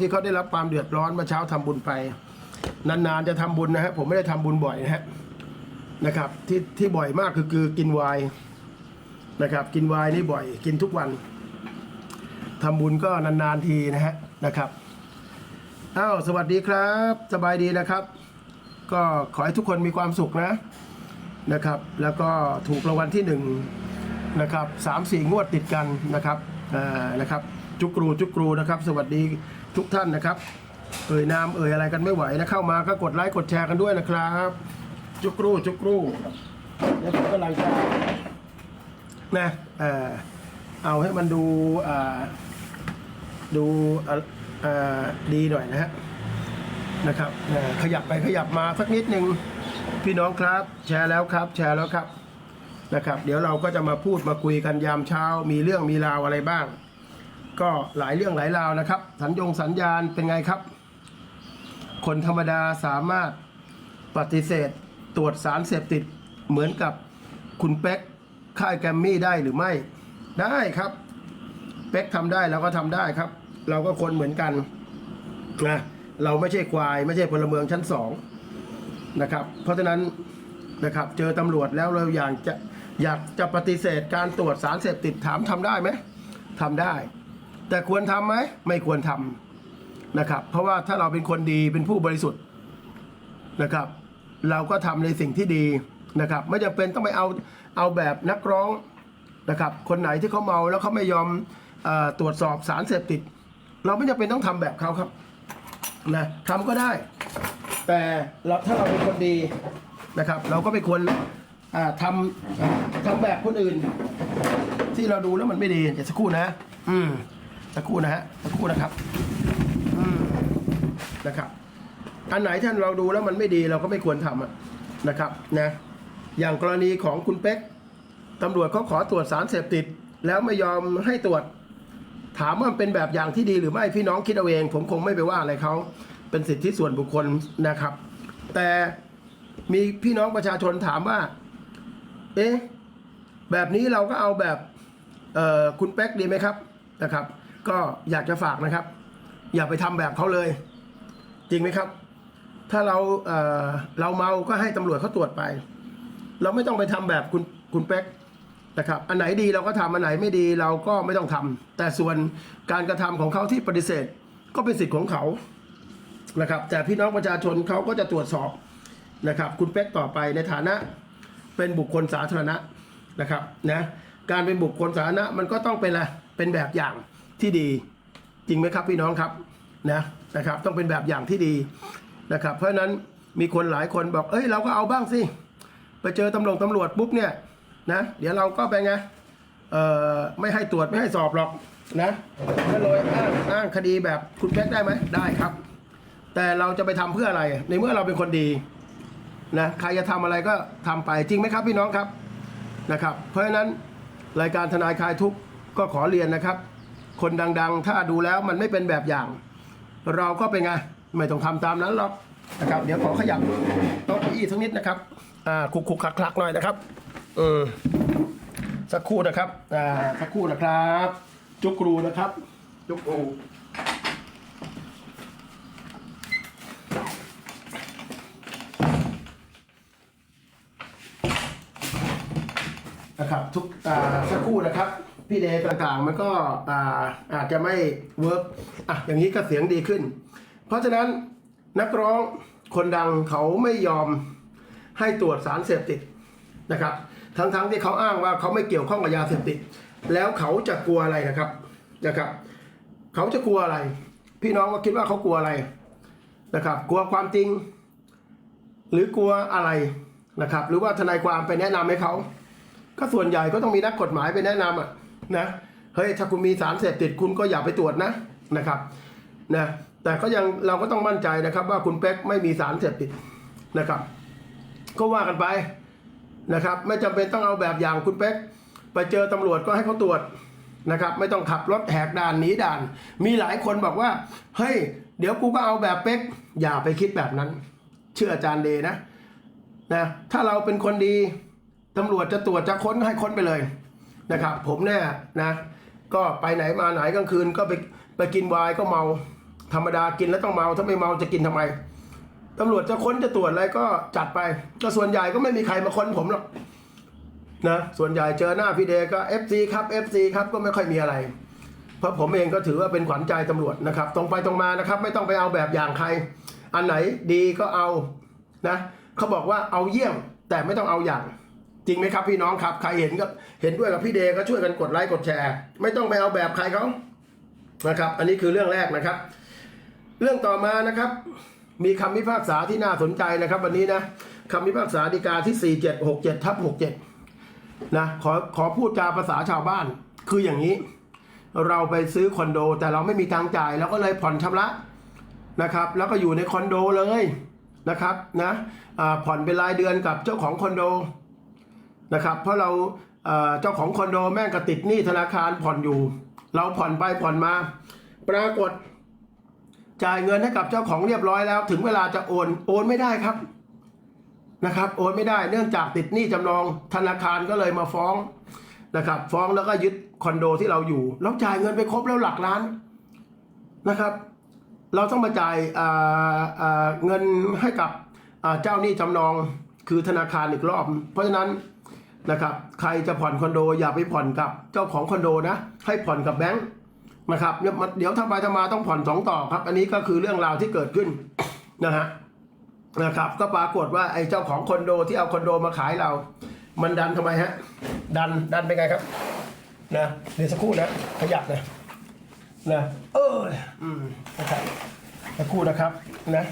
ที่เขาได้รับความเดือดร้อนเมื่อเช้าทำบุญไป นานๆจะทำบุญนะฮะผมไม่ได้ทำบุญบ่อยนะฮะนะครับที่ที่บ่อยมากคือคือกินไวน์นะครับ กินไวน์นี่บ่อย กินทุกวันทำบุญก็นานๆทีนะฮะนะครับอ้าวสวัสดีครับ สบายดีนะครับ ก็ขอให้ทุกคนมีความสุขนะนะครับ แล้วก็ถูกรางวัลที่หนึ่งนะครับสามสี่งวดติดกันนะครับอ่านะครับ จุกรูจุกรูนะครับ สวัสดี ทุกท่านนะครับ เอ่ยนามเอ่ยอะไรกันไม่ไหวนะเข้ามาก็กดไลค์กดแชร์กันด้วยนะครับจุกรูจุกรูแล้วผมกำลังจะนะเออเอาให้มันดูดูดีหน่อยนะฮะนะครับขยับไปขยับมาสักนิดหนึ่งพี่น้องครับ แชร์แล้วครับ แชร์แล้วครับนะครับ เดี๋ยวเราก็จะมาพูดมาคุยกันยามเช้า มีเรื่องมีราวอะไรบ้าง ก็หลายเรื่องหลายราวนะครับ สัญญงสัญญาณเป็นไงครับ คนธรรมดาสามารถปฏิเสธตรวจสารเสพติดเหมือนกับคุณเป๊กค่ายแกรมมี่ได้หรือไม่ได้ครับ เป๊กทำได้เราก็ทำได้ครับ เราก็คนเหมือนกันนะเราไม่ใช่ควาย ไม่ใช่พลเมืองชั้นสองนะครับ เพราะฉะนั้นนะครับเจอตำรวจแล้วเราอยากจะอยากจะปฏิเสธการตรวจสารเสพติดถามทำได้ไหมทำได้ แต่ควรทำไหมไม่ควรทำนะครับ เพราะว่าถ้าเราเป็นคนดีเป็นผู้บริสุทธิ์นะครับ เราก็ทำในสิ่งที่ดีนะครับไม่จำเป็นต้องไปเอาเอาแบบนักร้องนะครับ คนไหนที่เขาเมาแล้วเขาไม่ยอมอตรวจสอบสารเสพติด เราไม่จำเป็นต้องทำแบบเขาครับนะทำก็ได้ แต่เราถ้าเราเป็นคนดีนะครับ เราก็ไม่ควรอ่าทำอ่าทำแบบคนอื่น ที่เราดูแล้วมันไม่ดีเดี๋ยวสักครู่นะ อืม สักครู่นะฮะสักครู่นะครับอืมนะครับ อันไหนท่านเราดูแล้วมันไม่ดีเราก็ไม่ควรทำอะนะครับนะอย่างกรณีของคุณเป๊กตำรวจเขาขอตรวจสารเสพติด แล้วไม่ยอมให้ตรวจ ถามว่ามันเป็นแบบอย่างที่ดีหรือไม่พี่น้องคิดเอาเอง ผมคงไม่ไปว่าอะไรเขาเป็นสิทธิส่วนบุคคลนะครับ แต่มีพี่น้องประชาชนถามว่า เอ๊ะแบบนี้เราก็เอาแบบเอ่อคุณเป๊กดีไหมครับนะครับ ก็อยากจะฝากนะครับ อย่าไปทำแบบเขาเลย จริงไหมครับ ถ้าเราเเราเมาก็ให้ตำรวจเขาตรวจไป เราไม่ต้องไปทำแบบคุณคุณเป๊กนะครับอันไหนดีเราก็ทำอันไหนไม่ดีเราก็ไม่ต้องทำแต่ส่วนการกระทำของเขาที่ปฏิเสธ ก็เป็นสิทธิ์ของเขานะครับ แต่พี่น้องประชาชนเขาก็จะตรวจสอบนะครับ คุณเป๊กต่อไปในฐานะเป็นบุคคลสาธารณะนะครับนะการเป็นบุคคลสาธารณะมันก็ต้องเป็นอะไรเป็นแบบอย่าง ที่ดีจริงไหมครับพี่น้องครับนะนะครับ ต้องเป็นแบบอย่างที่ดีนะครับ เพราะฉะนั้นมีคนหลายคนบอก เอ้ยเราก็เอาบ้างสิไปเจอตำรวจตำรวจปุ๊บเนี่ยนะเดี๋ยวเราก็ไปไงเอ่อไม่ให้ตรวจไม่ให้สอบหรอกนะก็เลยอ้างอ้างคดีแบบคุณแพ็กได้ไหมได้ครับ แต่เราจะไปทำเพื่ออะไร ในเมื่อเราเป็นคนดีนะใครจะทำอะไรก็ทำไปจริงไหมครับพี่น้องครับนะครับ เพราะฉะนั้นรายการทนายคลายทุกข์ก็ขอเรียนนะครับ คนดัง ๆ ถ้าดูแล้วมันไม่เป็นแบบอย่าง เราก็เป็นไงไม่ต้องทำตามนั้นหรอกนะครับเดี๋ยวขอขยับโต๊ะเก้าอี้สักนิดนะครับอ่าคุกคุกคลักคลักหน่อยนะครับเออสักครู่นะครับอ่าสักครู่นะครับ จุกรูนะครับจุกรูนะครับทุกอ่าสักครู่นะครับ พี่เดย์ต่างๆ มันก็อาอาจจะไม่เวิร์กอะอย่างนี้ก็เสียงดีขึ้น เพราะฉะนั้นนักร้องคนดังเขาไม่ยอมให้ตรวจสารเสพติดนะครับ ทั้งๆที่เขาอ้างว่าเขาไม่เกี่ยวข้องกับยาเสพติด แล้วเขาจะกลัวอะไรนะครับนะครับ เขาจะกลัวอะไร พี่น้องก็คิดว่าเขากลัวอะไรนะครับ กลัวความจริง หรือกลัวอะไรนะครับ หรือว่าทนายความไปแนะนำให้เขาก็ส่วนใหญ่ก็ต้องมีนักกฎหมายไปแนะนำอะ นะเฮ้ยถ้าคุณมีสารเสพติดคุณก็อย่าไปตรวจนะนะครับนะแต่ก็ยังเราก็ต้องมั่นใจนะครับ ว่าคุณเป๊กไม่มีสารเสพติดนะครับ ก็ว่ากันไปนะครับ ไม่จำเป็นต้องเอาแบบอย่างคุณเป๊กไปเจอตำรวจก็ให้เขาตรวจนะครับ ไม่ต้องขับรถแหกด่านหนีด่าน มีหลายคนบอกว่า เฮ้ย เดี๋ยวกูก็เอาแบบเป๊กอย่าไปคิดแบบนั้น เชื่ออาจารย์เดนะนะถ้าเราเป็นคนดีตำรวจจะตรวจจะค้นให้ค้นไปเลย นะครับ ผมเนี่ยนะ ก็ไปไหนมาไหนกลางคืนก็ไปไปกินไวน์ก็เมาธรรมดากินแล้วต้องเมาถ้าไม่เมาจะกินทำไมตำรวจจะค้นจะตรวจอะไรก็จัดไป ก็ส่วนใหญ่ก็ไม่มีใครมาค้นผมหรอกนะส่วนใหญ่เจอหน้าพี่เดก็ FC ครับ FC ครับก็ไม่ค่อยมีอะไร เพราะผมเองก็ถือว่าเป็นขวัญใจตำรวจนะครับ ตรงไปตรงมานะครับ ไม่ต้องไปเอาแบบอย่างใคร อันไหนดีก็เอานะเขาบอกว่าเอาเยี่ยมแต่ไม่ต้องเอาอย่าง จริงไหมครับพี่น้องครับ ใครเห็นก็เห็นด้วยกับพี่เดก็ช่วยกันกดไลค์กดแชร์ ไม่ต้องไปเอาแบบใครเขานะครับ อันนี้คือเรื่องแรกนะครับ เรื่องต่อมานะครับ มีคำพิพากษาที่น่าสนใจนะครับ วันนี้นะคำพิพากษาฎีกาที่ 4767ทับ67นะขอขอพูดจาภาษาชาวบ้าน คืออย่างนี้ เราไปซื้อคอนโด แต่เราไม่มีตังจ่ายเราก็เลยผ่อนชำระนะครับ แล้วก็อยู่ในคอนโดเลยนะครับนะผ่อนเป็นรายเดือนกับเจ้าของคอนโด นะครับ เพราะเราเจ้าของคอนโดแม่งก็ติดหนี้ธนาคารผ่อนอยู่ เราผ่อนไปผ่อนมา ปรากฏจ่ายเงินให้กับเจ้าของเรียบร้อยแล้ว ถึงเวลาจะโอนโอนไม่ได้ครับนะครับ โอนไม่ได้เนื่องจากติดหนี้จำนองธนาคารก็เลยมาฟ้องนะครับ ฟ้องแล้วก็ยึดคอนโดที่เราอยู่แล้วจ่ายเงินไปครบแล้วหลักล้านนะครับ เราต้องมาจ่ายเงินให้กับเจ้าหนี้จำนองคือธนาคารอีกรอบ เพราะฉะนั้น นะครับ ใครจะผ่อนคอนโดอย่าไปผ่อนกับเจ้าของคอนโดนะ ให้ผ่อนกับแบงค์นะครับ เดี๋ยวมันเดี๋ยวทำไปทำมาต้องผ่อนสองต่อครับ อันนี้ก็คือเรื่องราวที่เกิดขึ้นนะฮะนะครับ ก็ปรากฏว่าไอ้เจ้าของคอนโดที่เอาคอนโดมาขายเรา มันดันทำไมฮะ ดันดันเป็นไงครับนะเดี๋ยวสักครู่นะขยับนะนะเอออืมนะครับสักครู่นะครับนะ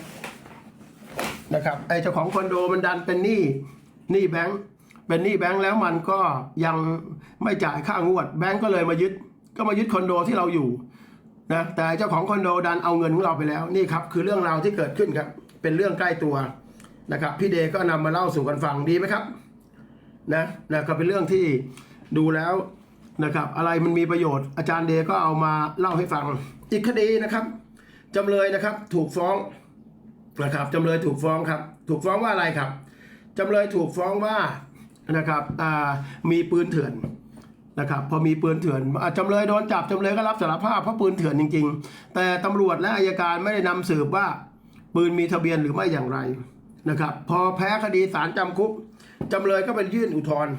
นะครับไอ้เจ้าของคอนโดมันดันเป็นหนี้หนี้แบงค์ เป็นหนี้แบงค์แล้วมันก็ยังไม่จ่ายค่างวด แบงค์ก็เลยมายึด ก็มายึดคอนโดที่เราอยู่นะแต่เจ้าของคอนโดดันเอาเงินของเราไปแล้วนี่ครับคือเรื่องราวที่เกิดขึ้นครับเป็นเรื่องใกล้ตัวนะครับพี่เดก็นำมาเล่าสู่กันฟังดีไหมครับนะนะก็เป็นเรื่องที่ดูแล้วนะครับอะไรมันมีประโยชน์อาจารย์เดก็เอามาเล่าให้ฟัง อีกคดีนะครับจำเลยนะครับถูกฟ้องนะครับจำเลยถูกฟ้องครับ ถูกฟ้องว่าอะไรครับจำเลยถูกฟ้องว่า นะครับมีปืนเถื่อนนะครับพอมีปืนเถื่อนอจำเลยโดนจับจำเลยก็รับสารภาพเพราะปืนเถื่อนจริง ๆ แต่ตำรวจและอายการไม่ได้นำสืบว่าปืนมีทะเบียนหรือไม่อย่างไรนะครับ พอแพ้คดีศาลจำคุกจำเลยก็ไปยื่นอุทธรณ์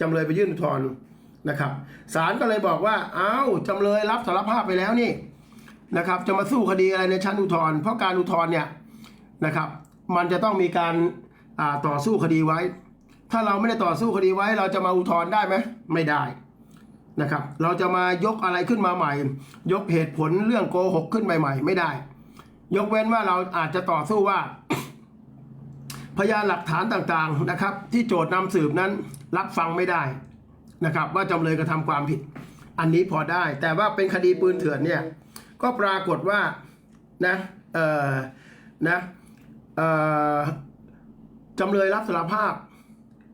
จำเลยไปยื่นอุทธรณ์นะครับศาลก็เลยบอกว่าอ้าวจำเลยรับสารภาพไปแล้วนี่นะครับ จะมาสู้คดีอะไรในชั้นอุทธรณ์เพราะการอุทธรณ์เนี่ยนะครับ มันจะต้องมีการต่อสู้คดีไว้ ถ้าเราไม่ได้ต่อสู้คดีไว้ เราจะมาอุทธรณ์ได้ไหมไม่ได้นะครับ เราจะมายกอะไรขึ้นมาใหม่ ยกเหตุผลเรื่องโกหกขึ้นใหม่ ๆ ไม่ได้ ยกเว้นว่าเราอาจจะต่อสู้ว่า พยานหลักฐานต่างๆนะครับ ที่โจทย์นำสืบนั้นรับฟังไม่ได้นะครับ ว่าจำเลยกระทำความผิด อันนี้พอได้ แต่ว่าเป็นคดีปืนเถื่อนเนี่ยก็ปรากฏว่านะเออนะเออจำเลยรับสารภาพ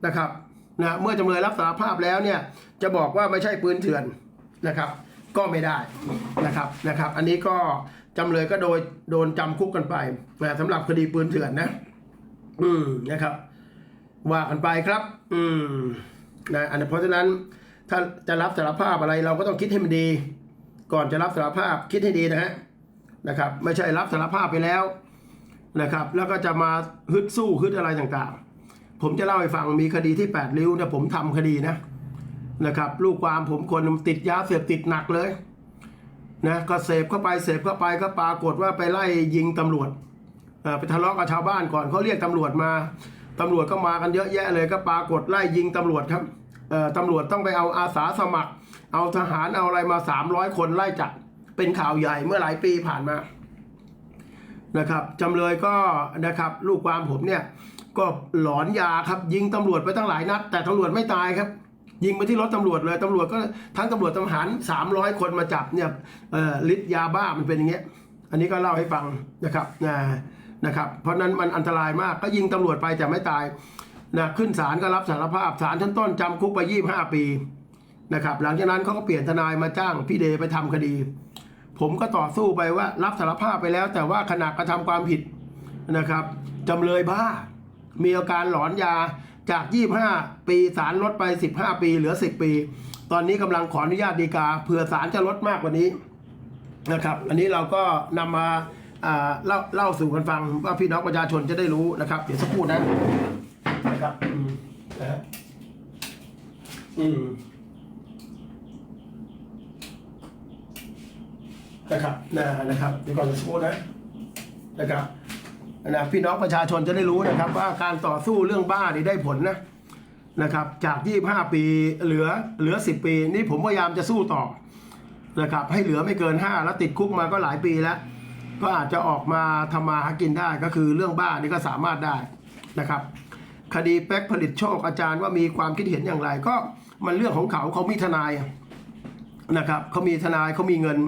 นะครับนะเมื่อจำเลยรับสารภาพแล้วเนี่ยจะบอกว่าไม่ใช่ปืนเถื่อนนะครับ ก็ไม่ได้นะครับนะครับ อันนี้ก็จำเลยก็โดยโดนจำคุกกันไปนะสำหรับคดีปืนเถื่อนนะ อืมนะครับ ว่ากันไปครับ อืมนะอันนั้เพราะฉะนั้นถ้าจะรับสารภาพอะไรเราก็ต้องคิดให้มันดี ก่อนจะรับสารภาพคิดให้ดีนะฮะนะครับ ไม่ใช่รับสารภาพไปแล้วนะครับ แล้วก็จะมาฮึดสู้ฮึดอะไรต่างๆ ผมจะเล่าให้ฟังมีคดีที่แปดริ้วเนี่ยผมทำคดีนะนะครับ ลูกความผมคนติดยาเสพติดหนักเลยนะก็เสพเข้าไปเสพเข้าไปก็ปรากฏว่าไปไล่ยิงตำรวจไปทะเลาะกับชาวบ้านก่อนเขาเรียกตำรวจมาตำรวจก็มากันเยอะแยะเลยก็ปรากฏไล่ยิงตำรวจครับตำรวจต้องไปเอาอาสาสมัคร เอาทหารเอาอะไรมาสามร้อยคนไล่จับเป็นข่าวใหญ่เมื่อหลายปีผ่านมานะครับจำเลยก็นะครับลูกความผมเนี่ย ก็หลอนยาครับ ยิงตำรวจไปตั้งหลายนัด แต่ตำรวจไม่ตายครับยิงไปที่รถตำรวจเลยตำรวจก็ทั้งตำรวจทหารสามร้อยคนมาจับเนี่ยฤทธิ์ยาบ้ามันเป็นอย่างเงี้ย อันนี้ก็เล่าให้ฟังนะครับนะนะครับเพราะนั้นมันอันตรายมากก็ยิงตำรวจไปแต่ไม่ตายนะขึ้นศาลก็รับสารภาพศาลชั้นต้นจำคุกไปยี่ห้าปีนะครับหลังจากนั้นเขาก็เปลี่ยนทนายมาจ้างพี่เดไปทำคดี ผมก็ต่อสู้ไปว่ารับสารภาพไปแล้ว แต่ว่าขณะกระทำความผิดนะครับจำเลยบ้า มีอาการหลอนยาจาก 25 ปีศาลลดไป 15 ปี เหลือ 10 ปี ตอนนี้กำลังขออนุญาตดีกาเผื่อศาลจะลดมากกว่านี้นะครับ อันนี้เราก็นำมาเล่าเล่าสู่กันฟังว่าพี่น้องประชาชนจะได้รู้นะครับ เดี๋ยวสักครู่นะนะครับอืมนะฮะอืมนะครับนะนะครับเดี๋ยวก่อนสักครู่นะนะครับ นะพี่น้องประชาชนจะได้รู้นะครับว่าการต่อสู้เรื่องบ้านี่ได้ผลนะนะครับจาก 25 ปีเหลือเหลือ 10 ปี นี่ผมพยายามจะสู้ต่อนะครับให้เหลือไม่เกิน 5 แล้วติดคุกมาก็หลายปีแล้ว ก็อาจจะออกมาทำมาหากินได้ก็คือเรื่องบ้านี่ก็สามารถได้นะครับ คดีเป๊กผลิตโชคอาจารย์ว่ามีความคิดเห็นอย่างไร ก็มันเรื่องของเขาเขามีทนายนะครับเขามีทนายเขามีเงิน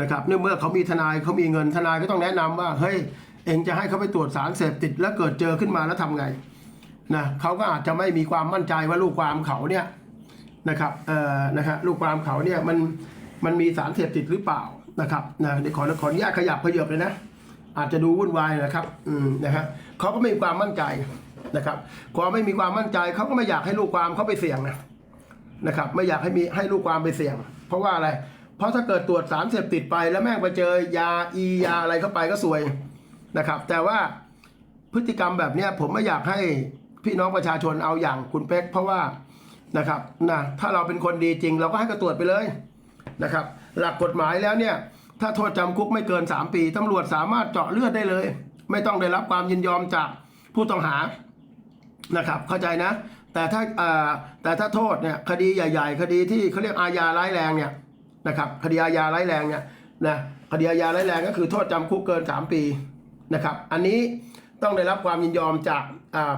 นะครับเนื่องเมื่อเขามีทนายเขามีเงินทนายก็ต้องแนะนำว่าเฮ้ย เองจะให้เขาไปตรวจสารเสพติดแล้วเกิดเจอขึ้นมาแล้วทำไงนะเขาก็อาจจะไม่มีความมั่นใจว่าลูกความเขาเนี่ยนะครับเอ่อนะครับลูกความเขาเนี่ยมันมันมีสารเสพติดหรือเปล่านะครับนะเดี๋ยวขอขออนุญาตขยับขยับเลยนะ อาจจะดูวุ่นวายนะครับอืมนะฮะเขาก็ไม่มีความมั่นใจนะครับความไม่มีความมั่นใจเขาก็ไม่อยากให้ลูกความเขาไปเสี่ยงนะนะครับ ไม่อยากให้มีให้ลูกความไปเสี่ยง เพราะว่าอะไร เพราะถ้าเกิดตรวจสารเสพติดไปแล้วแม่งไปเจอยาอียาอะไรเข้าไปก็ซวย นะครับ แต่ว่าพฤติกรรมแบบนี้ผมไม่อยากให้พี่น้องประชาชนเอาอย่างคุณเป๊กเพราะว่านะครับนะถ้าเราเป็นคนดีจริง เราก็ให้กระตรวจไปเลยนะครับ หลักกฎหมายแล้วเนี่ยถ้าโทษจำคุกไม่เกิน 3 ปีตำรวจสามารถเจาะเลือดได้เลย ไม่ต้องได้รับความยินยอมจากผู้ต้องหานะครับ เข้าใจนะ แต่ถ้าอ่าแต่ถ้าโทษเนี่ยคดีใหญ่ ๆ คดีที่เขาเรียกอาญาร้ายแรงเนี่ยนะครับคดีอาญาร้ายแรงเนี่ยนะคดีอาญาร้ายแรงก็คือโทษจำคุกเกิน 3 ปี นะครับ อันนี้ต้องได้รับความยินยอมจาก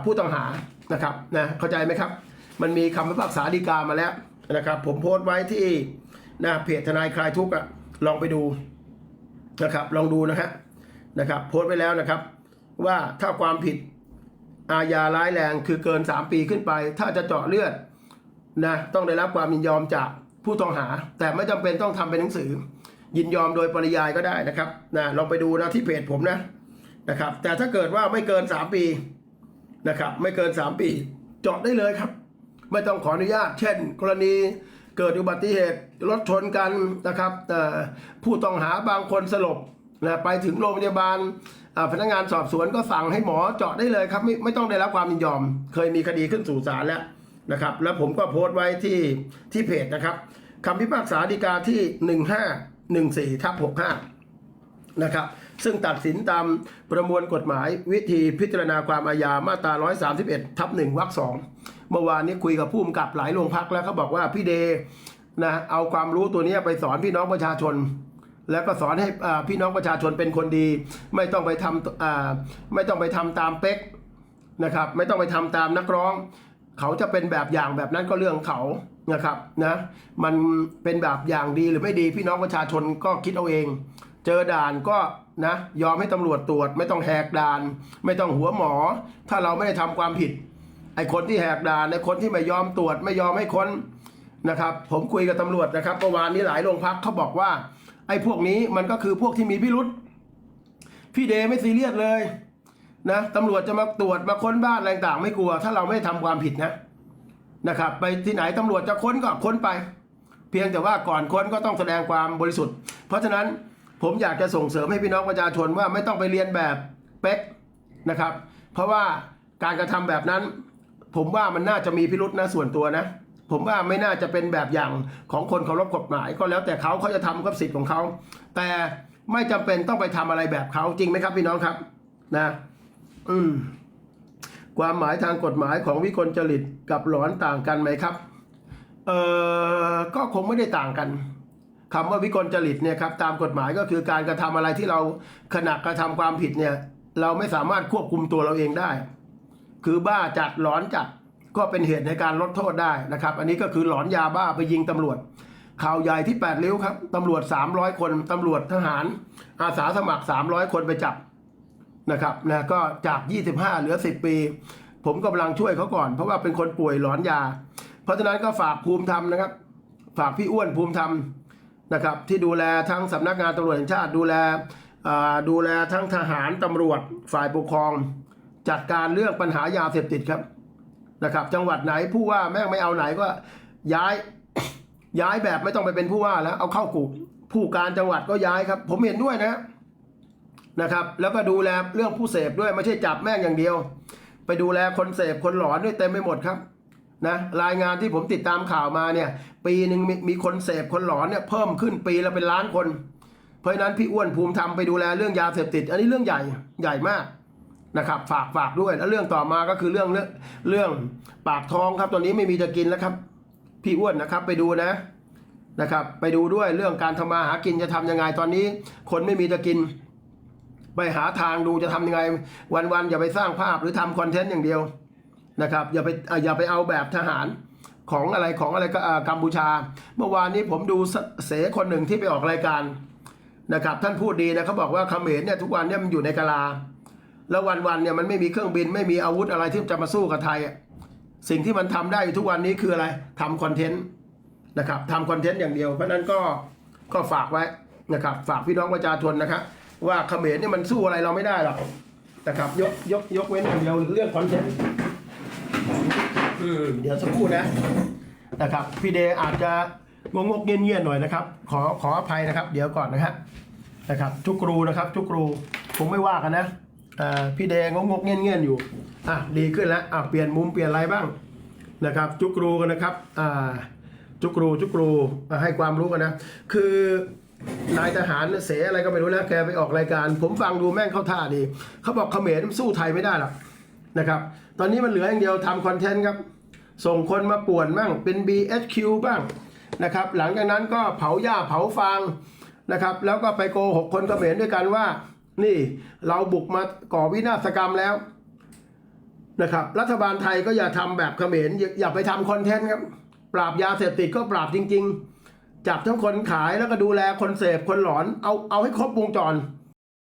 ผู้ต้องหานะครับนะเข้าใจไหมครับ มันมีคำพิพากษาฎีกามาแล้วนะครับ ผมโพสต์ไว้ที่นะเพจทนายคลายทุกข์อะลองไปดูนะครับลองดูนะฮะนะครับ โพสต์ไว้แล้วนะครับ ว่าถ้าความผิดอาญาร้ายแรงคือเกิน 3 ปีขึ้นไป ถ้าจะเจาะเลือดนะต้องได้รับความยินยอมจากผู้ต้องหา แต่ไม่จำเป็นต้องทำเป็นหนังสือ ยินยอมโดยปริยายก็ได้นะครับนะลองไปดูนะที่เพจผมนะ นะครับ แต่ถ้าเกิดว่าไม่เกิน 3 ปีนะครับ ไม่เกิน 3 ปี เจาะได้เลยครับ ไม่ต้องขออนุญาต เช่น กรณีเกิดอุบัติเหตุรถชนกันนะครับผู้ต้องหาบางคนสลบนะไปถึงโรงพยาบาลพนักงานสอบสวนก็สั่งให้หมอเจาะได้เลยครับ ไม่ไม่ต้องได้รับความยินยอม เคยมีคดีขึ้นสู่ศาลแล้วนะครับ แล้วผมก็โพสต์ไว้ที่ที่เพจนะครับคำพิพากษาฎีกาที่ 1514ทับ65 นะครับ ซึ่งตัดสินตามประมวลกฎหมายวิธีพิจารณาความอาญามาตรา 131 ทับ1วรรคสองเมื่อวานนี้คุยกับผู้กำกับหลายโรงพักแล้วเขาบอกว่าพี่เดนะเอาความรู้ตัวนี้ไปสอนพี่น้องประชาชน แล้วก็สอนให้พี่น้องประชาชนเป็นคนดี ไม่ต้องไปทำไม่ต้องไปทำตามเป๊กนะครับไม่ต้องไปทำตามนักร้อง เขาจะเป็นแบบอย่างแบบนั้นก็เรื่องเขานะครับนะมันเป็นแบบอย่างดีหรือไม่ดีพี่น้องประชาชนก็คิดเอาเอง เจอด่านก็นะยอมให้ตำรวจตรวจ ไม่ต้องแหกด่าน ไม่ต้องหัวหมอ ถ้าเราไม่ได้ทำความผิด ไอ้คนที่แหกด่านไอ้คนที่ไม่ยอมตรวจไม่ยอมให้ค้นนะครับ ผมคุยกับตำรวจนะครับเมื่อวานนี้หลายโรงพักเขาบอกว่า ไอ้พวกนี้มันก็คือพวกที่มีพิรุษพี่เดไม่ซีเรียสเลยนะตำรวจจะมาตรวจมาค้นบ้านอะไรต่างไม่กลัว ถ้าเราไม่ทำความผิดนะนะครับ ไปที่ไหนตำรวจจะค้นก็ค้นไป เพียงแต่ว่าก่อนค้นก็ต้องแสดงความบริสุทธิ์ เพราะฉะนั้น ผมอยากจะส่งเสริมให้พี่น้องประชาชนว่าไม่ต้องไปเรียนแบบเป๊กนะครับ เพราะว่าการกระทำแบบนั้น ผมว่ามันน่าจะมีพิรุษนะส่วนตัวนะ ผมว่าไม่น่าจะเป็นแบบอย่างของคนเคารพกฎหมาย ก็แล้วแต่เขาเขาจะทำกับสิทธิ์ของเขา แต่ไม่จำเป็นต้องไปทำอะไรแบบเขาจริงไหมครับพี่น้องครับนะ อืมความหมายทางกฎหมายของวิกลจริตกับหลอนต่างกันไหมครับ เอ่อ ก็คงไม่ได้ต่างกัน คำว่าวิกลจริตเนี่ยครับตามกฎหมายก็คือการกระทำอะไรที่เราขณะกระทำความผิดเนี่ยเราไม่สามารถควบคุมตัวเราเองได้ คือบ้าจัดหลอนจัดก็เป็นเหตุในการลดโทษได้นะครับ อันนี้ก็คือหลอนยาบ้าไปยิงตำรวจ ข่าวใหญ่ที่ 8 ริ้วครับตำรวจ 300 คนตำรวจทหาร อาสาสมัคร 300 คนไปจับนะครับนะก็จาก 25 เหลือ 10 ปี ผมกำลังช่วยเขาก่อน เพราะว่าเป็นคนป่วยหลอนยา เพราะฉะนั้นก็ฝากภูมิธรรมนะครับ ฝากพี่อ้วนภูมิธรรม นะครับที่ดูแลทั้งสำนักงานตำรวจแห่งชาติดูแลดูแลทั้งทหารตำรวจฝ่ายปกครอง จัดการเรื่องปัญหายาเสพติดครับนะครับ จังหวัดไหนผู้ว่าแม่งไม่เอาไหนก็ย้ายย้ายแบบไม่ต้องไปเป็นผู้ว่าแล้วเอาเข้ากลุ่มผู้การจังหวัดก็ย้ายครับ ผมเห็นด้วยนะนะครับ แล้วก็ดูแลเรื่องผู้เสพด้วยไม่ใช่จับแม่งอย่างเดียว ไปดูแลคนเสพคนหลอนด้วยเต็มไปหมดครับ นะรายงานที่ผมติดตามข่าวมาเนี่ยปีหนึ่งมีมีคนเสพคนหลอนเนี่ยเพิ่มขึ้นปีละเป็นล้านคน เพราะนั้นพี่อ้วนภูมิธรรมไปดูแลเรื่องยาเสพติด อันนี้เรื่องใหญ่ใหญ่มากนะครับ ฝากฝากด้วยแล้วเรื่องต่อมาก็คือเรื่องเรื่องเรื่องปากท้องครับตอนนี้ไม่มีจะกินแล้วครับ พี่อ้วนนะครับไปดูนะนะครับ ไปดูด้วยเรื่องการทำมาหากินจะทำยังไงตอนนี้ คนไม่มีจะกิน ไปหาทางดูจะทำยังไง วันๆอย่าไปสร้างภาพหรือทำคอนเทนต์อย่างเดียว นะครับอย่าไปอย่าไปเอาแบบทหารของอะไรของอะไรก็กัมพูชา เมื่อวานนี้ผมดูเสคนหนึ่งที่ไปออกรายการนะครับท่านพูดดีนะเขาบอกว่าเขมรเนี่ยทุกวันเนี่ยมันอยู่ในกะลา แล้ววันๆเนี่ยมันไม่มีเครื่องบินไม่มีอาวุธอะไรที่จะมาสู้กับไทย สิ่งที่มันทำได้อยู่ทุกวันนี้คืออะไรทำคอนเทนต์นะครับทำคอนเทนต์อย่างเดียว เพราะฉะนั้นก็ก็ฝากไว้นะครับฝากพี่น้องประชาชนนะครับว่าเขมรเนี่ยมันสู้อะไรเราไม่ได้หรอกนะครับยกยกยกเว้นอย่างเดียวเรื่องคอนเทนต์ อืมเดี๋ยวสักครู่นะนะครับพี่เดย์อาจจะงงกเงียบๆหน่อยนะครับ ขอขออภัยนะครับ เดี๋ยวก่อนนะฮะนะครับทุกครูนะครับ ทุกครูผมไม่ว่ากันนะอ่าพี่เดย์งงกเงียบๆอยู่อะดีขึ้นแล้วอะเปลี่ยนมุมเปลี่ยนอะไรบ้างนะครับจุกครูกันนะครับอ่าจุกครูจุกครูให้ความรู้กันนะ คือนายทหารเสอะไรก็ไม่รู้นะแกไปออกรายการ ผมฟังดูแม่งเข้าท่าดีเขาบอกเขมรสู้ไทยไม่ได้หรอก นะครับ ตอนนี้มันเหลืออย่างเดียวทำคอนเทนต์ครับ ส่งคนมาป่วนบ้างเป็น BHQ บ้างนะครับ หลังจากนั้นก็เผาหญ้าเผาฟางนะครับ แล้วก็ไปโกหกคนเขมรด้วยกันว่า นี่เราบุกมาก่อวินาศกรรมแล้วนะครับ รัฐบาลไทยก็อย่าทำแบบเขมรอย่าอย่าไปทำคอนเทนต์ครับ ปราบยาเสพติดก็ปราบจริง ๆ จับทั้งคนขายแล้วก็ดูแลคนเสพคนหลอนเอาเอาให้ครบวงจร